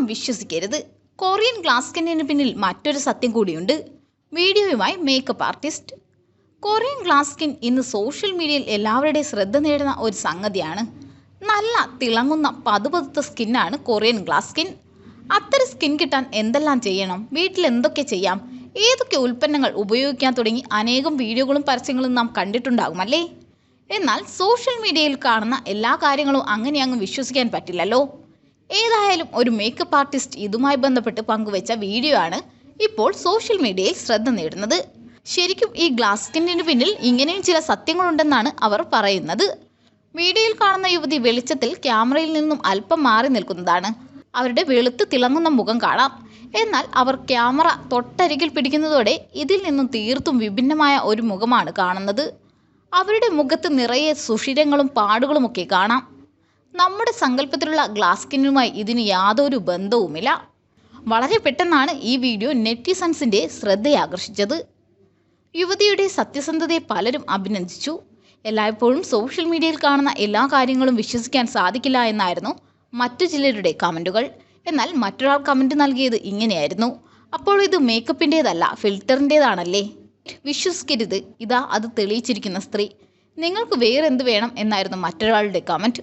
എല്ലാം വിശ്വസിക്കരുത്. Korean glass സ്കിന്നിന് പിന്നിൽ മറ്റൊരു സത്യം കൂടിയുണ്ട്. വീഡിയോയുമായി മേക്കപ്പ് ആർട്ടിസ്റ്റ് കൊറിയൻ ഗ്ലാസ്കിൻ ഇന്ന് സോഷ്യൽ മീഡിയയിൽ എല്ലാവരുടെയും ശ്രദ്ധ നേടുന്ന ഒരു സംഗതിയാണ്. നല്ല തിളങ്ങുന്ന പതുപതുത്ത സ്കിന്നാണ് കൊറിയൻ ഗ്ലാസ് സ്കിൻ അത്തരം സ്കിൻ കിട്ടാൻ എന്തെല്ലാം ചെയ്യണം? വീട്ടിൽ എന്തൊക്കെ ചെയ്യാം? ഏതൊക്കെ ഉൽപ്പന്നങ്ങൾ ഉപയോഗിക്കാൻ തുടങ്ങി അനേകം വീഡിയോകളും പരസ്യങ്ങളും നാം കണ്ടിട്ടുണ്ടാകും അല്ലേ? എന്നാൽ സോഷ്യൽ മീഡിയയിൽ കാണുന്ന എല്ലാ കാര്യങ്ങളും അങ്ങനെ അങ്ങ് വിശ്വസിക്കാൻ പറ്റില്ലല്ലോ. ഏതായാലും ഒരു മേക്കപ്പ് ആർട്ടിസ്റ്റ് ഇതുമായി ബന്ധപ്പെട്ട് പങ്കുവച്ച വീഡിയോ ആണ് ഇപ്പോൾ സോഷ്യൽ മീഡിയയിൽ ശ്രദ്ധ നേടുന്നത്. ശരിക്കും ഈ ഗ്ലാസ് സ്കിന്നിന് പിന്നിൽ ഇങ്ങനെയും ചില സത്യങ്ങളുണ്ടെന്നാണ് അവർ പറയുന്നത്. വീഡിയോയിൽ കാണുന്ന യുവതി വെളിച്ചത്തിൽ ക്യാമറയിൽ നിന്നും അല്പം മാറി നിൽക്കുന്നതാണ്. അവരുടെ വെളുത്ത് തിളങ്ങുന്ന മുഖം കാണാം. എന്നാൽ അവർ ക്യാമറ തൊട്ടരികിൽ പിടിക്കുന്നതോടെ ഇതിൽ നിന്നും തീർത്തും വിഭിന്നമായ ഒരു മുഖമാണ് കാണുന്നത്. അവരുടെ മുഖത്ത് നിറയെ സുഷിരങ്ങളും പാടുകളുമൊക്കെ കാണാം. നമ്മുടെ സങ്കല്പത്തിലുള്ള ഗ്ലാസ് സ്കിന്നുമായി ഇതിന് യാതൊരു ബന്ധവുമില്ല. വളരെ പെട്ടെന്നാണ് ഈ വീഡിയോ നെറ്റിസൺസിന്റെ ശ്രദ്ധയാകർഷിച്ചത്. യുവതിയുടെ സത്യസന്ധതയെ പലരും അഭിനന്ദിച്ചു. എല്ലായ്പ്പോഴും സോഷ്യൽ മീഡിയയിൽ കാണുന്ന എല്ലാ കാര്യങ്ങളും വിശ്വസിക്കാൻ സാധിക്കില്ല എന്നായിരുന്നു മറ്റു ചിലരുടെ കമന്റുകൾ എന്നാൽ മറ്റൊരാൾ കമന്റ് നൽകിയത് ഇങ്ങനെയായിരുന്നു. അപ്പോൾ ഇത് മേക്കപ്പിന്റേതല്ല ഫിൽറ്ററിന്റേതാണല്ലേ വിശ്വസിക്കരുത്. ഇതാ അത് തെളിയിച്ചിരിക്കുന്ന സ്ത്രീ. നിങ്ങൾക്ക് വേറെന്ത് വേണം എന്നായിരുന്നു മറ്റൊരാളുടെ കമന്റ്